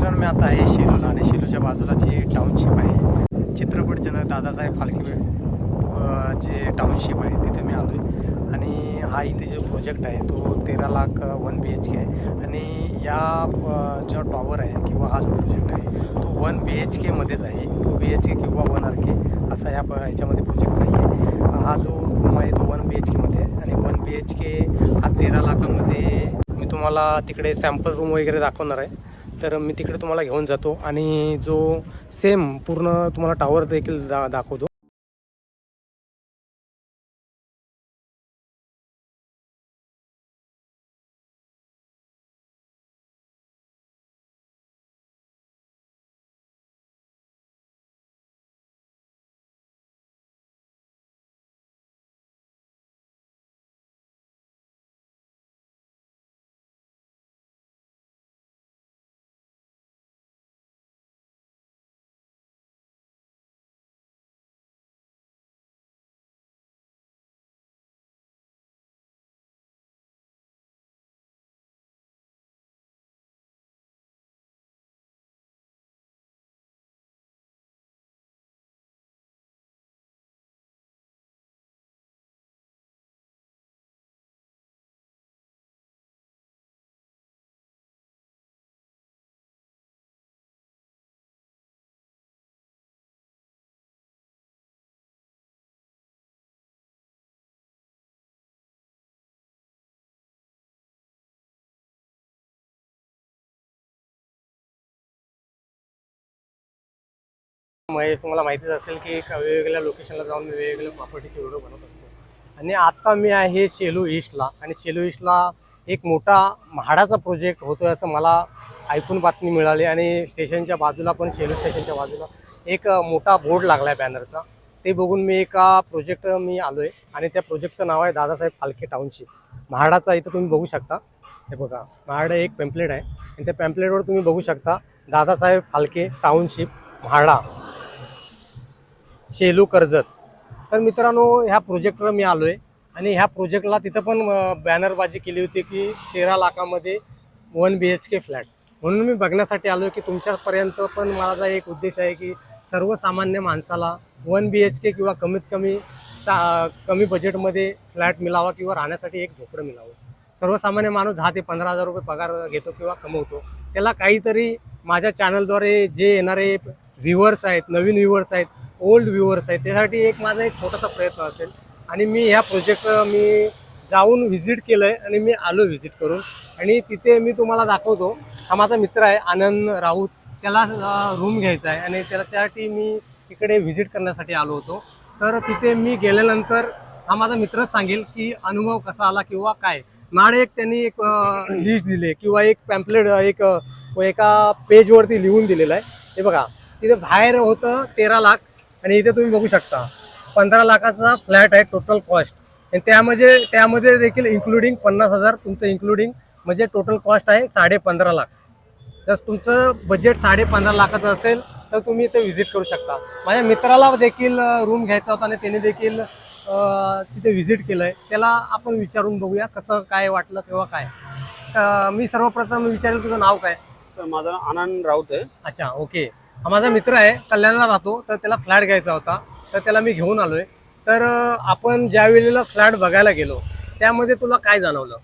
मित्रांनो मी आता आहे शेलूला आणि शेलूच्या बाजूला जी टाउनशिप आहे चित्रपटजनक दादासाहेब फाळके जे टाउनशिप आहे तिथे मी आलो आहे आणि हा इथे जो प्रोजेक्ट आहे तो तेरा lakh one B H K आहे. आणि या जो टॉवर आहे किंवा हा जो प्रोजेक्ट आहे तो वन बी एच केमध्येच आहे. टू बी एच के किंवा वन आर के असा या प ह्याच्यामध्ये प्रोजेक्ट नाही आहे हा जो रूम आहे तो वन बी एच केमध्ये आहे. आणि वन बी एच के हा तेरा लाखामध्ये मी तुम्हाला तिकडे सॅम्पल रूम वगैरे दाखवणार आहे. तर मी तिकडे तुम्हाला घेऊन जातो आणि जो सेम पूर्ण तुम्हाला टावर देखील दा दाखवतो. महेश तुम्हाला माहितीच असेल की वेगवेगळ्या लोकेशनला जाऊन मी वेगवेगळ्या प्रॉपर्टीचे व्हिडिओ बनवत असतो. आणि आता मी आहे शेलू ईस्टला आणि शेलू ईस्टला एक मोठा म्हाडाचा प्रोजेक्ट होतोय असं मला ऐकून बातमी मिळाली. आणि स्टेशनच्या बाजूला पण शेलू स्टेशनच्या बाजूला एक मोठा बोर्ड लागला आहे बॅनरचा ते बघून मी एका प्रोजेक्ट मी आलो आहे आणि त्या प्रोजेक्टचं नाव आहे दादासाहेब फालके टाउनशिप म्हाडाचा इथं तुम्ही बघू शकता. हे बघा म्हाडा एक पॅम्पलेट आहे. आणि त्या पॅम्पलेटवर तुम्ही बघू शकता दादासाहेब फालके टाउनशिप म्हाडा. शेलू कर्जत. तर मित्रांनो ह्या प्रोजेक्टवर मी आलो आहे आणि ह्या प्रोजेक्टला तिथं पण बॅनरबाजी केली होती की तेरा लाखामध्ये one B H K flat म्हणून मी बघण्यासाठी आलो आहे की तुमच्यापर्यंत पण माझा एक उद्देश आहे की सर्वसामान्य माणसाला वन बी एच के किंवा कमीत कमी सा- कमी बजेटमध्ये फ्लॅट मिळावा किंवा राहण्यासाठी एक झोपडं मिळावं. सर्वसामान्य माणूस दहा ते पंधरा हजार रुपये पगार घेतो किंवा कमवतो. त्याला काहीतरी माझ्या चॅनलद्वारे जे येणारे व्ह्युअर्स आहेत नवीन व्ह्युअर्स आहेत ओल्ड व्ह्युअर्स आहेत त्यासाठी एक माझा एक छोटासा प्रयत्न असेल. आणि मी ह्या प्रोजेक्ट मी जाऊन व्हिजिट केलं आहे आणि मी आलो व्हिजिट करून. आणि तिथे मी तुम्हाला दाखवतो हा माझा मित्र आहे आनंद राऊत. त्याला रूम घ्यायचा आहे आणि त्याला त्यासाठी मी इकडे व्हिजिट करण्यासाठी आलो होतो. तर तिथे मी गेल्यानंतर हा माझा मित्रच सांगेल की अनुभव कसा आला किंवा काय. माडे एक त्यांनी एक लिस्ट दिली किंवा एक पॅम्पलेट एक एका पेजवरती लिहून दिलेलं आहे. हे बघा तिथे बाहेर होतं तेरा लाख. आणि इथे तुम्ही बघू शकता. पंधरा लाखाचा फ्लॅट आहे टोटल कॉस्ट आणि त्यामध्ये त्यामध्ये देखील इन्क्लुडिंग पन्नास हजार तुमचं इन्क्लुडिंग म्हणजे टोटल कॉस्ट आहे साडे पंधरा लाख. जर तुमचं बजेट साडे पंधरा लाखाचं असेल तर तुम्ही इथे व्हिजिट करू शकता. माझ्या मित्राला देखील रूम घ्यायचा होता आणि त्याने देखील तिथे व्हिजिट केलं आहे त्याला आपण विचारून बघूया कसं काय वाटलं किंवा काय. मी सर्वप्रथम विचारेल तुझं नाव काय? तर माझं आनंद राऊत आहे. अच्छा ओके हा माझा मित्र आहे कल्याणला राहतो तर त्याला फ्लॅट घ्यायचा होता. तर त्याला मी घेऊन आलोय. तर आपण ज्या वेळेला फ्लॅट बघायला गेलो त्यामध्ये तुला काय जाणवलं?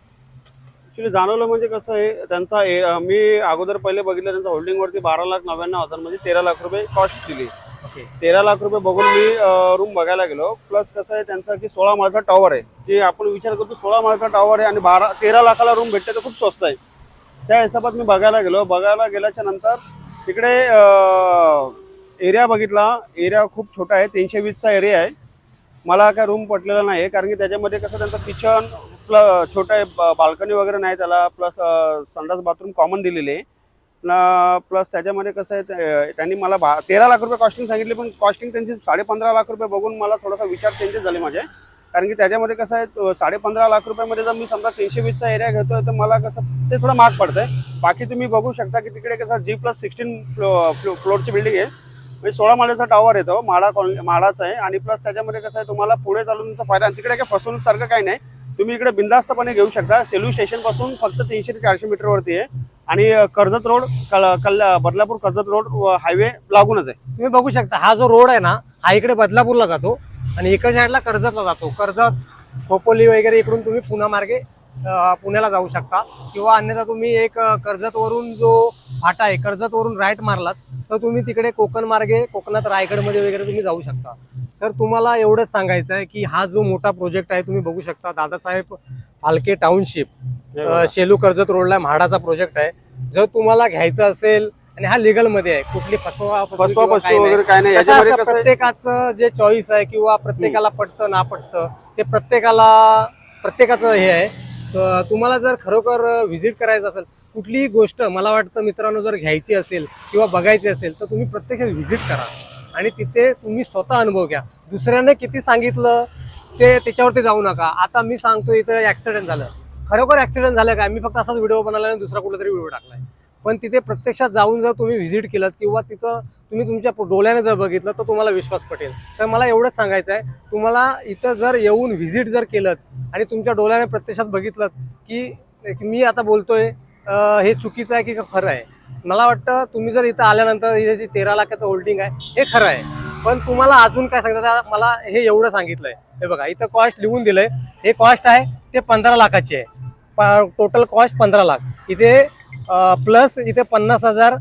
ऍक्च्युली जाणवलं म्हणजे कसं आहे त्यांचा ए- मी अगोदर पहिले बघितलं त्यांचा होल्डिंग वरती बारा लाख नव्याण्णव हजार म्हणजे तेरा लाख रुपये कॉस्ट दिली. ओके. तेरा लाख रुपये बघून मी रूम बघायला गेलो. प्लस कसं आहे त्यांचा की सोळा माळचा टॉवर आहे. जे आपण विचार करतो सोळा माळचा टॉवर आहे आणि बारा तेरा लाखाला रूम भेटते तर खूप स्वस्त आहे. त्या हिशोबात मी बघायला गेलो. बघायला गेल्याच्यानंतर तिकडे एरिया बघितला. एरिया खूप छोटा आहे. तीनशे वीसचा एरिया आहे. मला काय रूम पटलेला नाही कारण की त्याच्यामध्ये कसं त्यांचं किचन प्लस छोटं आहे बाल्कनी वगैरे नाही त्याला. प्लस संडास बाथरूम कॉमन दिलेले आहे. प्लस त्याच्यामध्ये कसं आहे ते- त्यांनी मला बा तेरा लाख रुपये कॉस्टिंग सांगितले. पण कॉस्टिंग त्यांची साडेपंधरा लाख रुपये बघून मला थोडासा विचार चेंजेस झाले माझे. कारण की त्याच्यामध्ये कसं आहे साडेपंधरा साडे पंधरा लाख रुपयामध्ये जर मी समजा तीनशे वीसचा एरिया घेतोय तर मला कसं ते थोडं महाग पडतंय. बाकी तुम्ही बघू शकता की तिकडे कसं जी प्लस सिक्स्टीन फ्लोरची बिल्डिंग आहे. म्हणजे सोळा माळ्याचा टॉवर येतो माडा कॉलनी माडाचा आहे. आणि प्लस त्याच्यामध्ये कसं आहे तुम्हाला पुढे चालून फायदा आणि तिकडे काही फसवणूकसारखं काही नाही. तुम्ही इकडे बिंदास्तपणे घेऊ शकता. सेलू स्टेशनपासून फक्त तीनशे ते चारशे मीटरवरती आहे. आणि कर्जत रोड कल कल्ला बदलापूर कर्जत रोड हायवे लागूनच आहे. तुम्ही बघू शकता हा जो रोड आहे ना हा इकडे बदलापूरला जातो. आणि इकडच्या साईडला कर्जतला जातो. कर्जत खोपोली वगैरे इकडून तुम्ही पुणा मार्गे पुण्याला जाऊ शकता. किंवा अन्यथा तुम्ही एक कर्जतवरून जो फाटा आहे कर्जतवरून राईट मारलात तर तुम्ही तिकडे कोकण मार्गे कोकणात रायगडमध्ये वगैरे तुम्ही जाऊ शकता. तर तुम्हाला एवढंच सांगायचं आहे की हा जो मोठा प्रोजेक्ट आहे तुम्ही बघू शकता. दादासाहेब फालके टाउनशिप शेलू कर्जत रोडला म्हाडाचा प्रोजेक्ट आहे. जर तुम्हाला घ्यायचं असेल आणि हा लिगलमध्ये आहे. कुठली फसवा फसवी फसवा किंवा फसवी काही नाही. वगैरे काय नाही. कसं याच्यामध्ये असतं, कसं आहे? प्रत्येकाचं जे चॉईस आहे किंवा प्रत्येकाला पटतं ना पटतं ते प्रत्येकाला प्रत्येकाचं हे आहे. तर तुम्हाला जर खरोखर व्हिजिट करायचं असेल कुठलीही गोष्ट मला वाटतं मित्रांनो जर घ्यायची असेल किंवा बघायची असेल तर तुम्ही प्रत्यक्षात व्हिजिट करा. आणि तिथे तुम्ही स्वतः अनुभव घ्या. दुसऱ्याने किती सांगितलं ते त्याच्यावरती जाऊ नका. आता मी सांगतो इथं ऍक्सिडेंट झालं. खरोखर ऍक्सिडेंट झालं काय? मी फक्त असाच व्हिडिओ बनवला आणि दुसरा कुठला तरी व्हिडिओ टाकलाय. पण तिथे प्रत्यक्षात जाऊन जर तुम्ही व्हिजिट केलं किंवा तिथं तुम्ही तुमच्या डोळ्याने जर बघितलं तर तुम्हाला विश्वास पटेल. तर मला एवढंच सांगायचं आहे तुम्हाला इथं जर येऊन व्हिजिट जर केलं आणि तुमच्या डोळ्याने प्रत्यक्षात बघितलं की मी आता बोलतोय हे चुकीचं आहे की का खरं आहे? मला वाटतं तुम्ही जर इथं आल्यानंतर हे जे तेरा लाखाचं होल्डिंग आहे हे खरं आहे. पण तुम्हाला अजून काय सांगतात मला हे एवढं सांगितलंय. हे बघा इथं कॉस्ट लिहून दिलंय. हे कॉस्ट आहे ते पंधरा लाखाची आहे. टोटल कॉस्ट पंधरा लाख. इथे प्लस इथे पन्नास हजार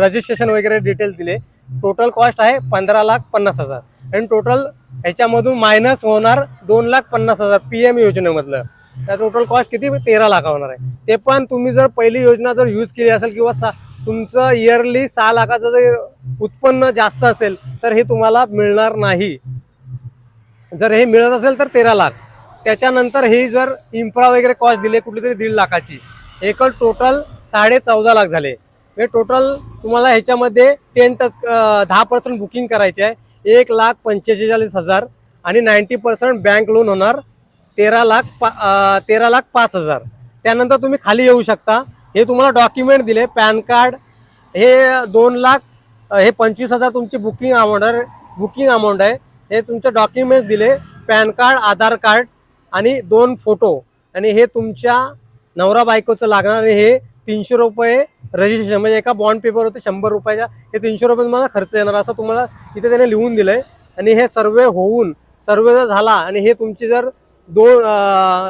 रजिस्ट्रेशन वगैरे डिटेल दिले. टोटल कॉस्ट आहे पंधरा लाख पन्नास हजार. आणि टोटल ह्याच्यामधून मायनस होणार दोन लाख पन्नास हजार पी एम योजनेमधलं. त्या टोटल कॉस्ट किती? तेरा लाख होणार आहे. ते पण तुम्ही जर पहिली योजना जर यूज केली असेल किंवा सा तुमचं इयरली सहा लाखाचं जर उत्पन्न जास्त असेल तर हे तुम्हाला मिळणार नाही. जर हे मिळत असेल तर तेरा लाख. त्याच्यानंतर हे जर इन्फ्रा वगैरे कॉस्ट दिले कुठली तरी दीड लाखाची. एकल टोटल साडे चौदा लाख झाले. हे टोटल तुम्हाला ह्याच्यामध्ये टेन टच दहा पर्सेंट बुकिंग करायचे आहे. एक लाख पंचेचाळीस हजार आणि नाईन्टी पर्सेंट बँक लोन होणार तेरा लाख पा तेरा लाख पाच हजार. त्यानंतर तुम्ही खाली येऊ शकता. हे तुम्हाला डॉक्युमेंट दिले पॅन कार्ड. हे दोन लाख हे पंचवीस हजार तुमची बुकिंग अमाऊंट आहे बुकिंग अमाऊंट आहे. हे तुमचे डॉक्युमेंट्स दिले पॅन कार्ड आधार कार्ड आणि दोन फोटो आणि हे तुमच्या नवरा बायकोचं लागणार आणि हे तीनशे रुपये रजिस्ट्रेशन म्हणजे एका बॉन्ड पेपर होते शंभर रुपयाच्या हे तीनशे रुपये तुम्हाला खर्च येणार असं तुम्हाला इथे त्याने लिहून दिलंय. आणि हे सर्वे होऊन सर्वे जर झाला आणि हे तुमची जर दोन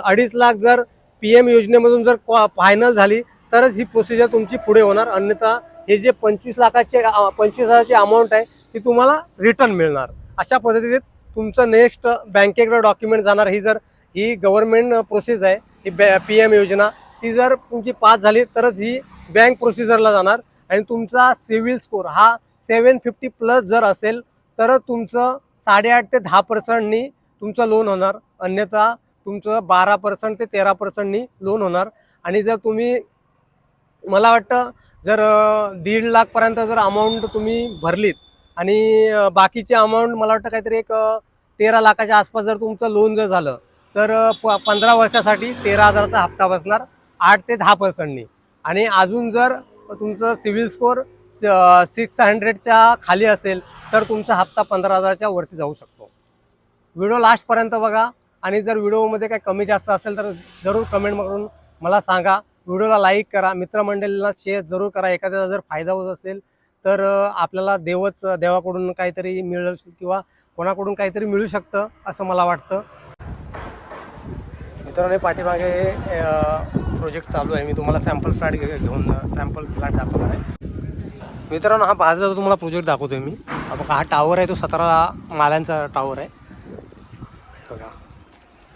अडीच लाख जर पी एम योजनेमधून जर फायनल झाली तरच ही प्रोसिजर तुमची पुढे होणार. अन्यथा हे जे पंचवीस लाखाचे पंचवीस हजारची अमाऊंट आहे ती तुम्हाला रिटर्न मिळणार. अशा पद्धतीने तुमचं नेक्स्ट बँकेकडे डॉक्युमेंट जाणार. ही जर ही गव्हर्नमेंट प्रोसेस आहे ही बॅ पी एम योजना ती जर तुमची पास झाली तरच ही बँक प्रोसिजरला जाणार. आणि तुमचा सिव्हिल स्कोर हा सेवन फिफ्टी प्लस जर असेल तर तुमचं साडेआठ ते दहा पर्सेंटनी तुमचं लोन होणार. अन्यथा तुमचं बारा पर्सेंट ते तेरा पर्सेंटनी लोन होणार. आणि जर तुम्ही मला वाटतं जर दीड लाखपर्यंत जर अमाऊंट तुम्ही भरलीत आणि बाकीचे बाकीची अमाऊंट मला वाटतं काहीतरी एक तेरा लाखाच्या आसपास जर तुमचं लोन जर झालं तर प पंधरा वर्षासाठी तेरा हजाराचा हप्ता बसणार आठ ते दहा पर्सेंटनी. आणि अजून जर तुमचं सिव्हिल स्कोर सिक्स हंड्रेडच्या खाली असेल तर तुमचा हप्ता पंधरा हजाराच्या वरती जाऊ शकतो. व्हिडिओ लास्टपर्यंत बघा आणि जर व्हिडिओमध्ये काही कमी जास्त असेल तर जरूर कमेंट करून मला सांगा. व्हिडिओला लाईक करा. मित्रमंडळीला शेअर जरूर करा. एखाद्याचा जर फायदा होत असेल तर आपल्याला देवच देवाकडून काहीतरी मिळू किंवा कोणाकडून काहीतरी मिळू शकतं असं मला वाटतं. मित्रांनो पाठीमागे प्रोजेक्ट चालू आहे. मी तुम्हाला सॅम्पल फ्लॅट घेऊन सॅम्पल फ्लॅट दाखवणार आहे. मित्रांनो हा बाजूला तुम्हाला प्रोजेक्ट दाखवतोय मी. बघा हा टावर आहे तो सतरा माल्यांचा टावर आहे. बघा.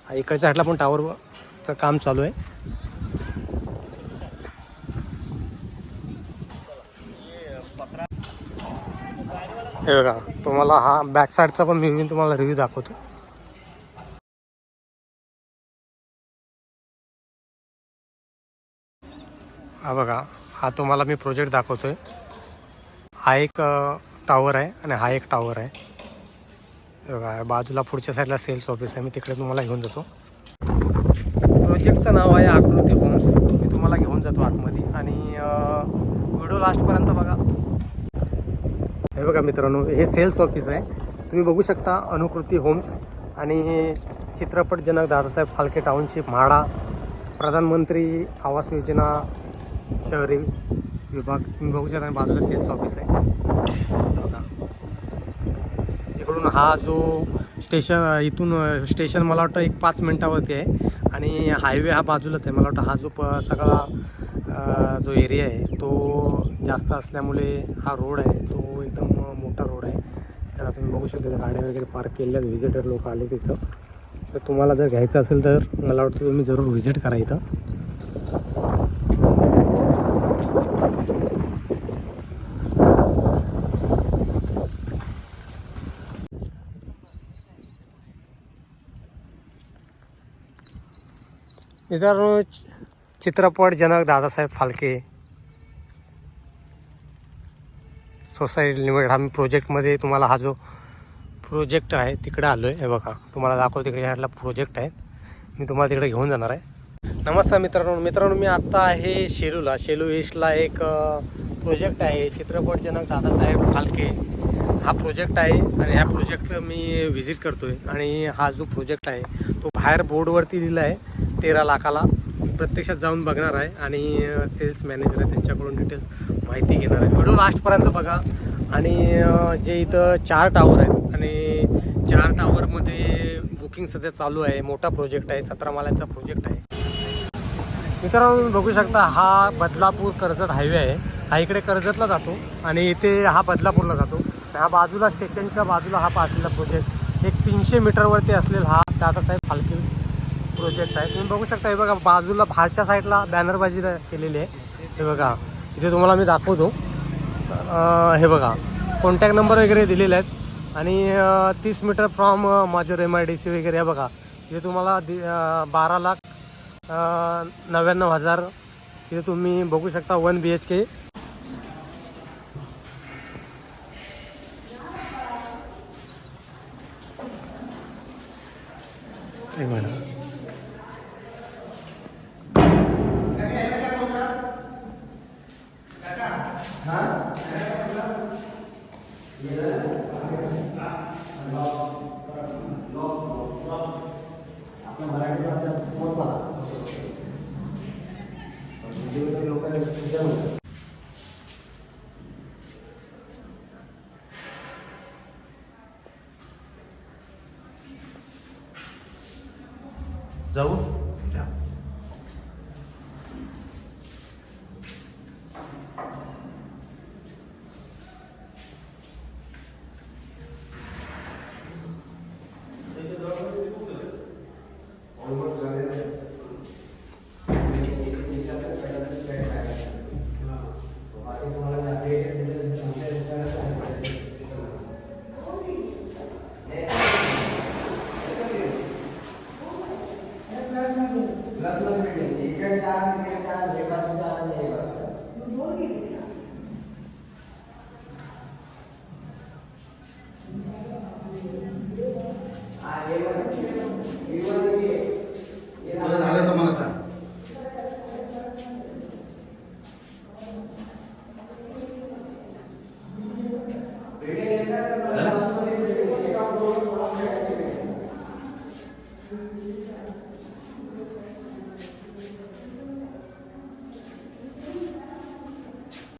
हा इकडच्या साईडला पण टावरचं काम चालू आहे. हे बघा तुम्हाला हा बॅक साईडचा पण मी तुम्हाला रिव्ह्यू दाखवतो. हा बघा हा तुम्हाला मी प्रोजेक्ट दाखवतो आहे हा एक टावर आहे आणि हा एक टावर आहे. हे बघा बाजूला पुढच्या साईडला सेल्स ऑफिस आहे. मी तिकडे तुम्हाला घेऊन जातो. प्रोजेक्टचं नाव आहे आकृती होम्स मी तुम्हाला घेऊन जातो आतमध्ये. आणि व्हिडिओ लास्टपर्यंत बघा. हे बघा मित्रांनो हे सेल्स ऑफिस आहे. तुम्ही बघू शकता अनुकृती होम्स आणि चित्रपट जनक दादासाहेब फालके टाउनशिप म्हाडा प्रधानमंत्री आवास योजना शहरी विभाग तुम्ही बघू शकता बाजूला सेल्स ऑफिस आहे. इकडून हा जो स्टेशन इथून स्टेशन मला वाटतं एक पाच मिनटावरती आहे. आणि हायवे हा बाजूलाच आहे. मला वाटतं हा जो प सगळा जो एरिया आहे तो जास्त असल्यामुळे हा रोड आहे. तो एकदम मोठा रोड आहे. त्याला तुम्ही बघू शकता गाड्या वगैरे पार्क केलेल्या व्हिजिटर लोक आले तिथं. तर तुम्हाला जर घ्यायचं असेल तर मला वाटतं तुम्ही जरूर व्हिजिट करा इथं. मित्रांनो चित्रपट जनक दादासाहेब फाल्के सोसायटी लिमिटेड हा प्रोजेक्टमध्ये तुम्हाला हा जो प्रोजेक्ट आहे तिकडे आलो आहे हे बघा तुम्हाला दाखवतो तिकडे ह्याला प्रोजेक्ट आहे. मी तुम्हाला तिकडे घेऊन जाणार आहे. नमस्कार मित्रांनो. मित्रांनो मी आत्ता आहे शेलूला. शेलू ईस्टला एक प्रोजेक्ट आहे. चित्रपट जनक दादासाहेब फाल्के. हा प्रोजेक्ट आहे आणि ह्या प्रोजेक्ट मी व्हिजिट करतो आहे आणि हा जो प्रोजेक्ट आहे तो बाहेर बोर्डवरती दिला आहे तेरा लाखाला प्रत्यक्षात जाऊन बघणार आहे आणि सेल्स मॅनेजर आहे त्यांच्याकडून डिटेल्स माहिती घेणार आहे. व्हिडिओ लास्टपर्यंत बघा. आणि जे इथं चार टावर आहेत आणि चार टावरमध्ये बुकिंग सध्या चालू आहे. मोठा प्रोजेक्ट आहे सतरा मालाचा प्रोजेक्ट आहे. मित्रांनो तुम्ही बघू शकता हा बदलापूर कर्जत हायवे आहे. हा इकडे कर्जतला जातो आणि इथे हा बदलापूरला जातो. ह्या बाजूला स्टेशनच्या बाजूला हा पाचला प्रोजेक्ट एक तीनशे मीटरवरती असलेला हा दादासाहेब फालके प्रोजेक्ट आहे. तुम्ही बघू शकता हे बघा बाजूला बाहेरच्या साईडला बॅनरबाजी केलेली आहे. हे बघा इथे तुम्हाला मी दाखवतो. हे बघा कॉन्टॅक्ट नंबर वगैरे दिलेले आहेत. आणि तीस मीटर फ्रॉम माजूर एम आय डी सी वगैरे हे बघा. इथे तुम्हाला दि बारा लाख नव्याण्णव हजार. इथे तुम्ही बघू शकता वन बी एच के एक जाऊ? ఏమని ఏమని